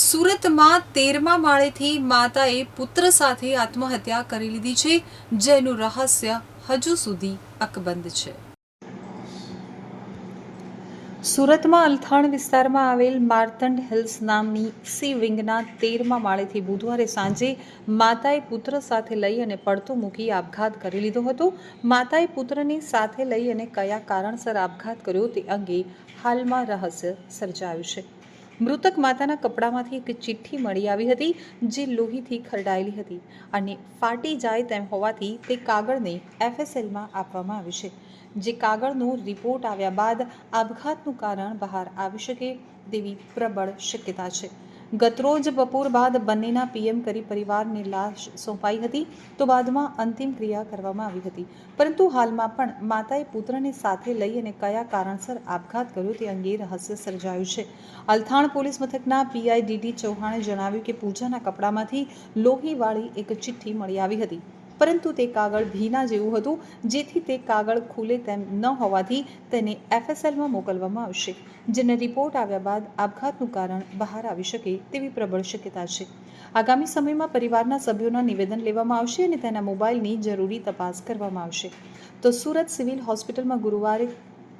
સુરતમાં તેરમા માળેથી માતાએ પુત્ર સાથે આત્મહત્યા કરી લીધી છે, જેનું રહસ્ય હજુ સુધી અકબંધ છે. સુરતમાં અલથાણ વિસ્તારમાં આવેલ માર્તંડ હિલ્સ નામની સી વિંગના તેરમા માળેથી બુધવારે સાંજે માતાએ પુત્ર સાથે લઈ અને પડતો મૂકી આપઘાત કરી લીધો હતો. માતાએ પુત્રને સાથે લઈ અને કયા કારણસર આપઘાત કર્યો તે અંગે હાલમાં રહસ્ય સર્જાયું છે. મૃતક માતાના કપડામાંથી એક ચિઠ્ઠી મળી આવી હતી, જે લોહીથી ખરડાયેલી હતી અને ફાટી જાય તેમ હોવાથી તે કાગળને એફએસએલમાં આપવામાં આવ્યું છે. જે કાગળનો રિપોર્ટ આવ્યા બાદ આપઘાતનું કારણ બહાર આવી શકે તેવી પ્રબળ શક્યતા છે. ગતરોજ બપોર બાદ બંનેના પીએમ કરી પરિવારને લાશ સોંપાઈ હતી. તો બાદમાં અંતિમ ક્રિયા કરવામાં આવી હતી. પરંતુ હાલમાં પણ માતાએ પુત્રને સાથે લઈ અને કયા કારણસર આપઘાત કર્યો તે અંગે રહસ્ય સર્જાયું છે. અલથાણ પોલીસ મથકના પીઆઈ ડીડી ચૌહાણે જણાવ્યું કે પૂજાના કપડામાંથી લોહીવાળી એક ચિઠ્ઠી મળી આવી હતી. પરંતુ તે કાગળ ભીના જેવું હતું, જેથી તે કાગળ ખુલે તેમ ન હોવાથી તેને એફએસએલમાં મોકલવામાં આવશે. જેને રિપોર્ટ આવ્યા બાદ આપઘાતનું કારણ બહાર આવી શકે તેવી પ્રબળ શક્યતા છે. આગામી સમયમાં પરિવારના સભ્યોના નિવેદન લેવામાં આવશે અને તેના મોબાઈલની જરૂરી તપાસ કરવામાં આવશે. તો સુરત સિવિલ હોસ્પિટલમાં ગુરુવારે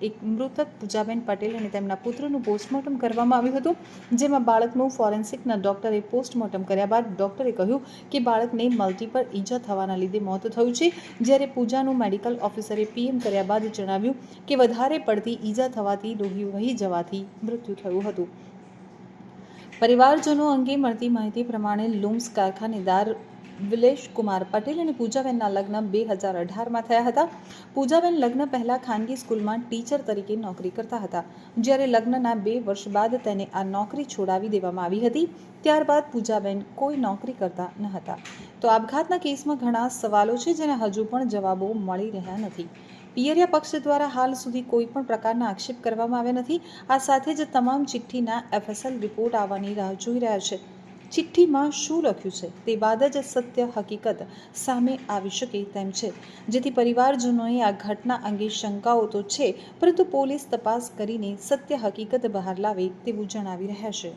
એક મૃતક પૂજાબેન પટેલ અને તેમના પુત્રનું પોસ્ટમોર્ટમ કરવામાં આવ્યું હતું, જેમાં બાળકનું ફોરેન્સિકના ડોક્ટરે પોસ્ટમોર્ટમ કર્યા બાદ ડોક્ટરે કહ્યું કે બાળકને મલ્ટીપલ ઈજા થવાના લીધે મોત થયું છે. જ્યારે પૂજાનું મેડિકલ ઓફિસરે પીએમ કર્યા બાદ જણાવ્યું કે વધારે પડતી ઈજા થવાથી લોહી વહી જવાથી મૃત્યુ થયું હતું. પરિવારજનો અંગે મળતી માહિતી પ્રમાણે લૂમ્સ કારખાનેદાર વિલેશ કુમાર પટેલ અને પૂજાબેનના લગ્ન બે હજાર અઢારમાં થયા હતા. પૂજાબેન લગ્ન પહેલાં ખાનગી સ્કૂલમાં ટીચર તરીકે નોકરી કરતા હતા. જ્યારે લગ્નના બે વર્ષ બાદ તેને આ નોકરી છોડાવી દેવામાં આવી હતી. ત્યારબાદ પૂજાબેન કોઈ નોકરી કરતા ન હતા. તો આપઘાતના કેસમાં ઘણા સવાલો છે જેના હજુ પણ જવાબો મળી રહ્યા નથી. પિયરિયા પક્ષ દ્વારા હાલ સુધી કોઈ પણ પ્રકારના આક્ષેપ કરવામાં આવ્યા નથી. આ સાથે જ તમામ ચિઠ્ઠીના એફએસએલ રિપોર્ટ આવવાની રાહ જોઈ રહ્યા છે. ચિઠ્ઠીમાં શું લખ્યું છે તે બાદ જ સત્ય હકીકત સામે આવી શકે તેમ છે. જેથી પરિવારજનોએ આ ઘટના અંગે શંકાઓ તો છે, પરંતુ પોલીસ તપાસ કરીને સત્ય હકીકત બહાર લાવે તેવું જણાવી રહ્યા છે.